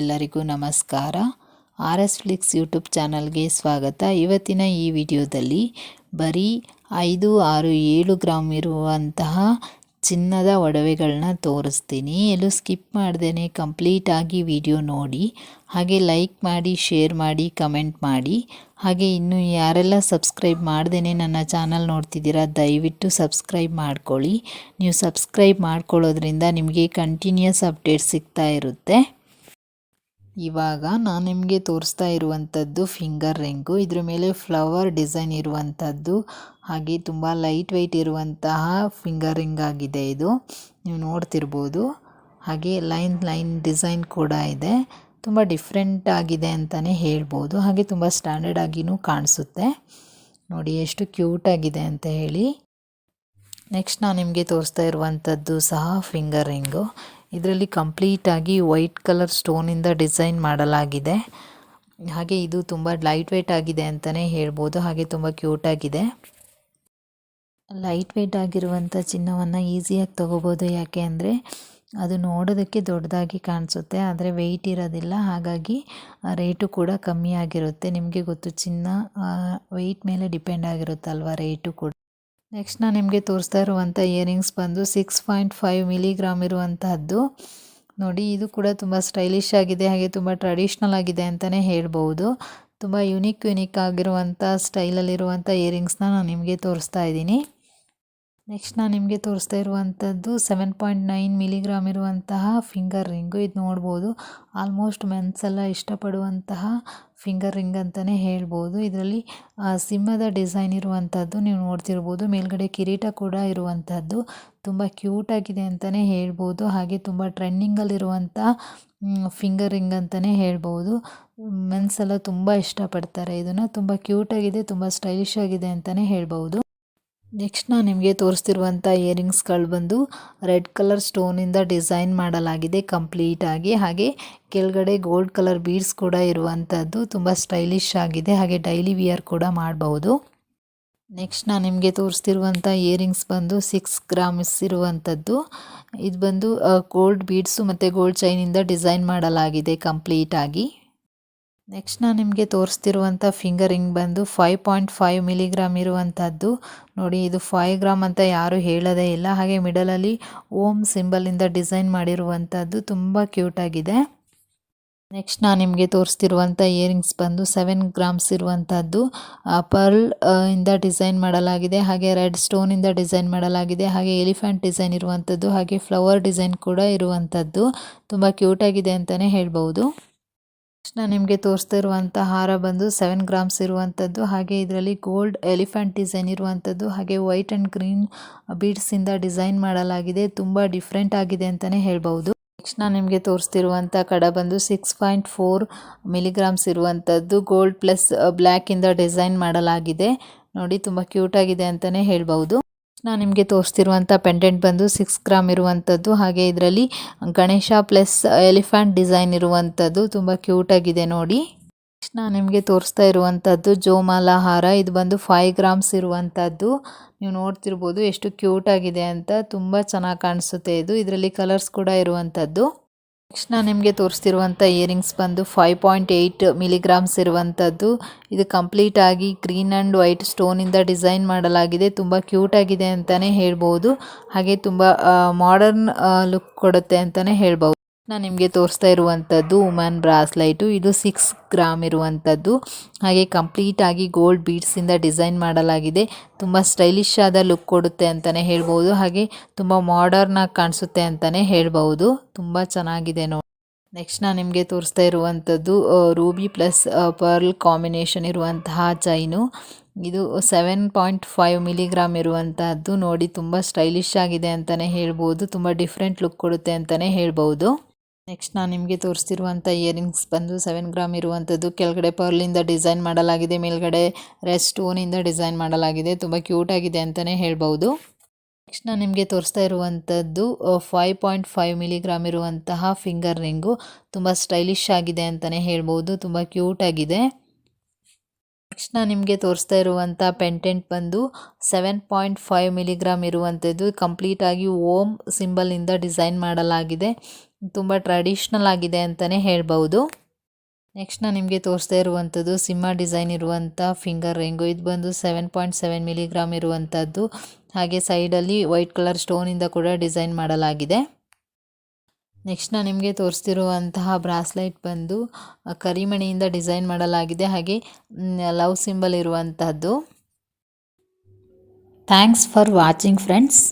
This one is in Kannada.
ಎಲ್ಲರಿಗೂ ನಮಸ್ಕಾರ. ಆರ್ ಎಸ್ ಫ್ಲಿಕ್ಸ್ ಯೂಟ್ಯೂಬ್ ಚಾನಲ್ಗೆ ಸ್ವಾಗತ. ಇವತ್ತಿನ ಈ ವಿಡಿಯೋದಲ್ಲಿ ಬರೀ ಐದು, ಆರು, ಏಳು ಗ್ರಾಮ್ ಇರುವಂತಹ ಚಿನ್ನದ ಒಡವೆಗಳನ್ನ ತೋರಿಸ್ತೀನಿ. ಎಲ್ಲೂ ಸ್ಕಿಪ್ ಮಾಡ್ದೇ ಕಂಪ್ಲೀಟಾಗಿ ವಿಡಿಯೋ ನೋಡಿ. ಹಾಗೆ ಲೈಕ್ ಮಾಡಿ, ಶೇರ್ ಮಾಡಿ, ಕಮೆಂಟ್ ಮಾಡಿ. ಹಾಗೆ ಇನ್ನು ಯಾರೆಲ್ಲ ಸಬ್ಸ್ಕ್ರೈಬ್ ಮಾಡ್ದೇ ನನ್ನ ಚಾನಲ್ ನೋಡ್ತಿದ್ದೀರಾ, ದಯವಿಟ್ಟು ಸಬ್ಸ್ಕ್ರೈಬ್ ಮಾಡ್ಕೊಳ್ಳಿ. ನೀವು ಸಬ್ಸ್ಕ್ರೈಬ್ ಮಾಡ್ಕೊಳ್ಳೋದ್ರಿಂದ ನಿಮಗೆ ಕಂಟಿನ್ಯೂಸ್ ಅಪ್ಡೇಟ್ ಸಿಗ್ತಾ ಇರುತ್ತೆ. ಇವಾಗ ನಾನು ನಿಮಗೆ ತೋರಿಸ್ತಾ ಇರುವಂಥದ್ದು ಫಿಂಗರ್ ರಿಂಗು ಇದ್ರ ಮೇಲೆ ಫ್ಲವರ್ ಡಿಸೈನ್ ಇರುವಂಥದ್ದು, ಹಾಗೆ ತುಂಬ ಲೈಟ್ ವೆಯ್ಟ್ ಇರುವಂತಹ ಫಿಂಗರ್ ರಿಂಗ್ ಆಗಿದೆ ಇದು. ನೀವು ನೋಡ್ತಿರ್ಬೋದು. ಹಾಗೆ ಲೈನ್ ಲೈನ್ ಡಿಸೈನ್ ಕೂಡ ಇದೆ. ತುಂಬ ಡಿಫ್ರೆಂಟ್ ಆಗಿದೆ ಅಂತಲೇ ಹೇಳ್ಬೋದು. ಹಾಗೆ ತುಂಬ ಸ್ಟ್ಯಾಂಡರ್ಡ್ ಆಗಿಯೂ ಕಾಣಿಸುತ್ತೆ. ನೋಡಿ ಎಷ್ಟು ಕ್ಯೂಟ್ ಆಗಿದೆ ಅಂತ ಹೇಳಿ. ನೆಕ್ಸ್ಟ್ ನಾನು ನಿಮಗೆ ತೋರಿಸ್ತಾ ಇರುವಂಥದ್ದು ಸಹ ಫಿಂಗರ್ ರಿಂಗು ಇದರಲ್ಲಿ ಕಂಪ್ಲೀಟಾಗಿ ವೈಟ್ ಕಲರ್ ಸ್ಟೋನಿಂದ ಡಿಸೈನ್ ಮಾಡಲಾಗಿದೆ. ಹಾಗೆ ಇದು ತುಂಬ ಲೈಟ್ ವೆಯ್ಟ್ ಆಗಿದೆ ಅಂತಲೇ ಹೇಳ್ಬೋದು. ಹಾಗೆ ತುಂಬ ಕ್ಯೂಟ್ ಆಗಿದೆ. ಲೈಟ್ ವೆಯ್ಟ್ ಆಗಿರುವಂಥ ಚಿನ್ನವನ್ನು ಈಸಿಯಾಗಿ ತಗೋಬೋದು. ಯಾಕೆ ಅಂದರೆ ಅದು ನೋಡೋದಕ್ಕೆ ದೊಡ್ಡದಾಗಿ ಕಾಣಿಸುತ್ತೆ. ಆದರೆ ವೆಯ್ಟ್ ಇರೋದಿಲ್ಲ. ಹಾಗಾಗಿ ರೇಟು ಕೂಡ ಕಮ್ಮಿ ಆಗಿರುತ್ತೆ. ನಿಮಗೆ ಗೊತ್ತು ಚಿನ್ನ ವೆಯ್ಟ್ ಮೇಲೆ ಡಿಪೆಂಡ್ ಆಗಿರುತ್ತಲ್ವ ರೇಟು ಕೂಡ. ನೆಕ್ಸ್ಟ್ ನಾನು ನಿಮಗೆ ತೋರಿಸ್ತಾ ಇರುವಂಥ ಇಯರಿಂಗ್ಸ್ ಬಂದು ಸಿಕ್ಸ್ ಪಾಯಿಂಟ್ ಫೈವ್ ಮಿಲಿಗ್ರಾಮ್ ಇರುವಂತಹದ್ದು. ನೋಡಿ, ಇದು ಕೂಡ ತುಂಬ ಸ್ಟೈಲಿಶ್ ಆಗಿದೆ, ಹಾಗೆ ತುಂಬ ಟ್ರೆಡಿಷ್ನಲ್ ಆಗಿದೆ ಅಂತಲೇ ಹೇಳ್ಬೋದು ತುಂಬ ಯುನಿಕ್ ಯುನಿಕ್ ಆಗಿರುವಂಥ ಸ್ಟೈಲಲ್ಲಿರುವಂಥ ಇಯರಿಂಗ್ಸ್ನ ನಾನು ನಿಮಗೆ ತೋರಿಸ್ತಾ ಇದ್ದೀನಿ. ನೆಕ್ಸ್ಟ್ ನಾನು ನಿಮಗೆ ತೋರಿಸ್ತಾ ಇರುವಂಥದ್ದು ಸೆವೆನ್ ಪಾಯಿಂಟ್ ನೈನ್ ಮಿಲಿಗ್ರಾಮ್ ಇರುವಂತಹ ಫಿಂಗರ್ ರಿಂಗು ಇದು ನೋಡ್ಬೋದು. ಆಲ್ಮೋಸ್ಟ್ ಮೆನ್ಸ್ ಎಲ್ಲ ಇಷ್ಟಪಡುವಂತಹ ಫಿಂಗರ್ ರಿಂಗ್ ಅಂತಲೇ ಹೇಳ್ಬೋದು. ಇದರಲ್ಲಿ ಸಿಂಹದ ಡಿಸೈನ್ ಇರುವಂಥದ್ದು ನೀವು ನೋಡ್ತಿರ್ಬೋದು. ಮೇಲ್ಗಡೆ ಕಿರೀಟ ಕೂಡ ಇರುವಂಥದ್ದು. ತುಂಬ ಕ್ಯೂಟಾಗಿದೆ ಅಂತಲೇ ಹೇಳ್ಬೋದು. ಹಾಗೆ ತುಂಬ ಟ್ರೆಂಡಿಂಗಲ್ಲಿರುವಂಥ ಫಿಂಗರ್ ರಿಂಗ್ ಅಂತಲೇ ಹೇಳ್ಬೋದು. ಮೆನ್ಸ್ ಎಲ್ಲ ತುಂಬ ಇಷ್ಟಪಡ್ತಾರೆ. ಇದನ್ನು ತುಂಬ ಕ್ಯೂಟಾಗಿದೆ ತುಂಬ ಸ್ಟೈಲಿಶ್ ಆಗಿದೆ ಅಂತಲೇ ಹೇಳ್ಬೋದು. ನೆಕ್ಸ್ಟ್ ನಾನು ನಿಮಗೆ ತೋರಿಸ್ತಿರುವಂಥ ಇಯರಿಂಗ್ಸ್ಗಳು ಬಂದು ರೆಡ್ ಕಲರ್ ಸ್ಟೋನಿಂದ ಡಿಸೈನ್ ಮಾಡಲಾಗಿದೆ ಕಂಪ್ಲೀಟಾಗಿ. ಹಾಗೆ ಕೆಳಗಡೆ ಗೋಲ್ಡ್ ಕಲರ್ ಬೀಡ್ಸ್ ಕೂಡ ಇರುವಂಥದ್ದು. ತುಂಬ ಸ್ಟೈಲಿಶ್ ಆಗಿದೆ. ಹಾಗೆ ಡೈಲಿ ವಿಯರ್ ಕೂಡ ಮಾಡಬಹುದು ನೆಕ್ಸ್ಟ್ ನಾನು ನಿಮಗೆ ತೋರಿಸ್ತಿರುವಂಥ ಇಯರಿಂಗ್ಸ್ ಬಂದು ಸಿಕ್ಸ್ ಗ್ರಾಮ್ಸ್ ಇರುವಂಥದ್ದು. ಇದು ಬಂದು ಗೋಲ್ಡ್ ಬೀಡ್ಸು ಮತ್ತು ಗೋಲ್ಡ್ ಚೈನಿಂದ ಡಿಸೈನ್ ಮಾಡಲಾಗಿದೆ ಕಂಪ್ಲೀಟಾಗಿ. ನೆಕ್ಸ್ಟ್ ನಾನು ನಿಮಗೆ ತೋರಿಸ್ತಿರುವಂಥ ಫಿಂಗರಿಂಗ್ ಬಂದು ಫೈವ್ ಪಾಯಿಂಟ್ ಫೈವ್ ಮಿಲಿಗ್ರಾಮ್ ಇರುವಂಥದ್ದು. ನೋಡಿ, ಇದು ಫೈವ್ ಗ್ರಾಮ್ ಅಂತ ಯಾರೂ ಹೇಳೋದೇ ಇಲ್ಲ. ಹಾಗೆ ಮಿಡಲಲ್ಲಿ ಓಮ್ ಸಿಂಬಲಿಂದ ಡಿಸೈನ್ ಮಾಡಿರುವಂಥದ್ದು ತುಂಬ ಕ್ಯೂಟಾಗಿದೆ ನೆಕ್ಸ್ಟ್ ನಾನು ನಿಮಗೆ ತೋರಿಸ್ತಿರುವಂಥ ಇಯರಿಂಗ್ಸ್ ಬಂದು ಸೆವೆನ್ ಗ್ರಾಮ್ಸ್ ಇರುವಂಥದ್ದು. ಪರ್ಲ್ ಇಂದ ಡಿಸೈನ್ ಮಾಡಲಾಗಿದೆ. ಹಾಗೆ ರೆಡ್ ಸ್ಟೋನಿಂದ ಡಿಸೈನ್ ಮಾಡಲಾಗಿದೆ. ಹಾಗೆ ಎಲಿಫೆಂಟ್ ಡಿಸೈನ್ ಇರುವಂಥದ್ದು. ಹಾಗೆ ಫ್ಲವರ್ ಡಿಸೈನ್ ಕೂಡ ಇರುವಂಥದ್ದು. ತುಂಬ ಕ್ಯೂಟಾಗಿದೆ ಅಂತಲೇ ಹೇಳ್ಬೋದು ನಾನು ನಿಮಗೆ ತೋರಿಸ್ತಾ ಹಾರ ಬಂದು ಸೆವೆನ್ ಗ್ರಾಮ್ಸ್ ಇರುವಂಥದ್ದು ಹಾಗೆ ಇದರಲ್ಲಿ ಗೋಲ್ಡ್ ಎಲಿಫೆಂಟ್ ಡಿಸೈನ್ ಇರುವಂಥದ್ದು ಹಾಗೆ ವೈಟ್ ಆ್ಯಂಡ್ ಗ್ರೀನ್ ಬೀಡ್ಸಿಂದ ಡಿಸೈನ್ ಮಾಡಲಾಗಿದೆ. ತುಂಬ ಡಿಫ್ರೆಂಟ್ ಆಗಿದೆ ಅಂತಲೇ ಹೇಳ್ಬೋದು ನೆಕ್ಸ್ಟ್ ನಾನು ನಿಮಗೆ ತೋರಿಸ್ತಿರುವಂಥ ಕಡ ಬಂದು ಸಿಕ್ಸ್ ಪಾಯಿಂಟ್ ಫೋರ್ ಮಿಲಿಗ್ರಾಮ್ಸ್ ಇರುವಂಥದ್ದು ಗೋಲ್ಡ್ ಪ್ಲಸ್ ಬ್ಲ್ಯಾಕಿಂದ ಡಿಸೈನ್ ಮಾಡಲಾಗಿದೆ. ನೋಡಿ, ತುಂಬ ಕ್ಯೂಟಾಗಿದೆ ಅಂತಲೇ ಹೇಳ್ಬೋದು ನಾನು ನಿಮಗೆ ತೋರಿಸ್ತಿರುವಂಥ ಪೆಂಡೆಂಟ್ ಬಂದು ಸಿಕ್ಸ್ ಗ್ರಾಮ್ ಇರುವಂಥದ್ದು, ಹಾಗೆ ಇದರಲ್ಲಿ ಗಣೇಶ ಪ್ಲಸ್ ಎಲಿಫೆಂಟ್ ಡಿಸೈನ್ ಇರುವಂಥದ್ದು, ತುಂಬ ಕ್ಯೂಟಾಗಿದೆ ನೋಡಿ. ನಾನು ನಿಮಗೆ ತೋರಿಸ್ತಾ ಇರುವಂಥದ್ದು ಜೋಮಾಲ ಹಾರ, ಇದು ಬಂದು ಫೈವ್ ಗ್ರಾಮ್ಸ್ ಇರುವಂಥದ್ದು. ನೀವು ನೋಡ್ತಿರ್ಬೋದು ಎಷ್ಟು ಕ್ಯೂಟಾಗಿದೆ ಅಂತ, ತುಂಬ ಚೆನ್ನಾಗಿ ಕಾಣಿಸುತ್ತೆ ಇದು. ಇದರಲ್ಲಿ ಕಲರ್ಸ್ ಕೂಡ ಇರುವಂಥದ್ದು. ನೆಕ್ಸ್ಟ್ ನಾನು ನಿಮಗೆ ತೋರಿಸ್ತಿರುವಂಥ ಇಯರಿಂಗ್ಸ್ ಬಂದು ಫೈವ್ ಪಾಯಿಂಟ್ ಏಯ್ಟ್ ಮಿಲಿಗ್ರಾಮ್ಸ್ ಇರುವಂಥದ್ದು. ಇದು ಕಂಪ್ಲೀಟ್ ಆಗಿ ಗ್ರೀನ್ ಆ್ಯಂಡ್ ವೈಟ್ ಸ್ಟೋನಿಂದ ಡಿಸೈನ್ ಮಾಡಲಾಗಿದೆ. ತುಂಬ ಕ್ಯೂಟ್ ಆಗಿದೆ ಅಂತಲೇ ಹೇಳ್ಬೋದು. ಹಾಗೆ ತುಂಬ ಮಾಡರ್ನ್ ಲುಕ್ ಕೊಡುತ್ತೆ ಅಂತಲೇ ಹೇಳ್ಬೋದು. ನಾನು ನಿಮಗೆ ತೋರಿಸ್ತಾ ಇರುವಂಥದ್ದು ವುಮನ್ ಬ್ರಾಸ್ಲೈಟು ಇದು ಸಿಕ್ಸ್ ಗ್ರಾಮ್ ಇರುವಂಥದ್ದು. ಹಾಗೆ ಕಂಪ್ಲೀಟಾಗಿ ಗೋಲ್ಡ್ ಬೀಡ್ಸಿಂದ ಡಿಸೈನ್ ಮಾಡಲಾಗಿದೆ. ತುಂಬ ಸ್ಟೈಲಿಶ್ ಆದ ಲುಕ್ ಕೊಡುತ್ತೆ ಅಂತಲೇ ಹೇಳ್ಬೋದು. ಹಾಗೆ ತುಂಬ ಮಾಡರ್ನಾಗಿ ಕಾಣಿಸುತ್ತೆ ಅಂತಲೇ ಹೇಳ್ಬೋದು. ತುಂಬ ಚೆನ್ನಾಗಿದೆ ನೋಡಿ. ನೆಕ್ಸ್ಟ್ ನಾನು ನಿಮಗೆ ತೋರಿಸ್ತಾ ಇರುವಂಥದ್ದು ರೂಬಿ ಪ್ಲಸ್ ಪರ್ಲ್ ಕಾಂಬಿನೇಷನ್ ಇರುವಂತಹ ಚೈನು ಇದು ಸೆವೆನ್ ಪಾಯಿಂಟ್ ಫೈವ್ ಮಿಲಿಗ್ರಾಮ್ ಇರುವಂಥದ್ದು ನೋಡಿ ತುಂಬ ಸ್ಟೈಲಿಶ್ ಆಗಿದೆ ಅಂತಲೇ ಹೇಳ್ಬೋದು. ತುಂಬ ಡಿಫ್ರೆಂಟ್ ಲುಕ್ ಕೊಡುತ್ತೆ ಅಂತಲೇ ಹೇಳ್ಬೋದು. ನೆಕ್ಸ್ಟ್ ನಾನು ನಿಮಗೆ ತೋರಿಸ್ತಿರುವಂಥ ಇಯರಿಂಗ್ಸ್ ಬಂದು ಸೆವೆನ್ ಗ್ರಾಮ್ ಇರುವಂಥದ್ದು. ಕೆಳಗಡೆ ಪರ್ಲಿಂದ ಡಿಸೈನ್ ಮಾಡಲಾಗಿದೆ, ಮೇಲ್ಗಡೆ ರೆಡ್ ಸ್ಟೋನಿಂದ ಡಿಸೈನ್ ಮಾಡಲಾಗಿದೆ. ತುಂಬ ಕ್ಯೂಟಾಗಿದೆ ಅಂತಲೇ ಹೇಳ್ಬೋದು. ನೆಕ್ಸ್ಟ್ ನಾನು ನಿಮಗೆ ತೋರಿಸ್ತಾ ಇರುವಂಥದ್ದು ಫೈವ್ ಪಾಯಿಂಟ್ ಫೈವ್ ಮಿಲಿಗ್ರಾಮ್ ಇರುವಂತಹ ಫಿಂಗರ್ ರಿಂಗು ತುಂಬ ಸ್ಟೈಲಿಶ್ ಆಗಿದೆ ಅಂತಲೇ ಹೇಳ್ಬೋದು. ತುಂಬ ಕ್ಯೂಟಾಗಿದೆ ನೆಕ್ಸ್ಟ್ ನಾನು ನಿಮಗೆ ತೋರಿಸ್ತಾ ಇರುವಂಥ ಪೆಂಟೆಂಟ್ ಬಂದು ಸೆವೆನ್ ಪಾಯಿಂಟ್ ಫೈವ್ ಮಿಲಿಗ್ರಾಮ್ ಇರುವಂಥದ್ದು. ಕಂಪ್ಲೀಟಾಗಿ ಓಮ್ ಸಿಂಬಲಿಂದ ಡಿಸೈನ್ ಮಾಡಲಾಗಿದೆ. ತುಂಬ ಟ್ರೆಡಿಷ್ನಲ್ ಆಗಿದೆ ಅಂತಲೇ ಹೇಳ್ಬೌದು. ನೆಕ್ಸ್ಟ್ ನಾನು ನಿಮಗೆ ತೋರಿಸ್ತಾ ಇರುವಂಥದ್ದು ಸಿಂಹ ಡಿಸೈನ್ ಇರುವಂಥ ಫಿಂಗರ್ ರಿಂಗು ಇದು ಬಂದು ಸೆವೆನ್ ಪಾಯಿಂಟ್ ಸೆವೆನ್ ಮಿಲಿಗ್ರಾಮ್ ಇರುವಂಥದ್ದು ಹಾಗೆ ಸೈಡಲ್ಲಿ ವೈಟ್ ಕಲರ್ ಸ್ಟೋನಿಂದ ಕೂಡ ಡಿಸೈನ್ ಮಾಡಲಾಗಿದೆ. ನೆಕ್ಸ್ಟ್ ನಾನು ನಿಮಗೆ ತೋರಿಸ್ತಿರುವಂತಹ ಬ್ರಾಸ್ಲೈಟ್ ಬಂದು ಕರಿಮಣಿಯಿಂದ ಡಿಸೈನ್ ಮಾಡಲಾಗಿದೆ. ಹಾಗೆ ಲವ್ ಸಿಂಬಲ್ ಇರುವಂಥದ್ದು ಥ್ಯಾಂಕ್ಸ್ ಫಾರ್ ವಾಚಿಂಗ್ ಫ್ರೆಂಡ್ಸ್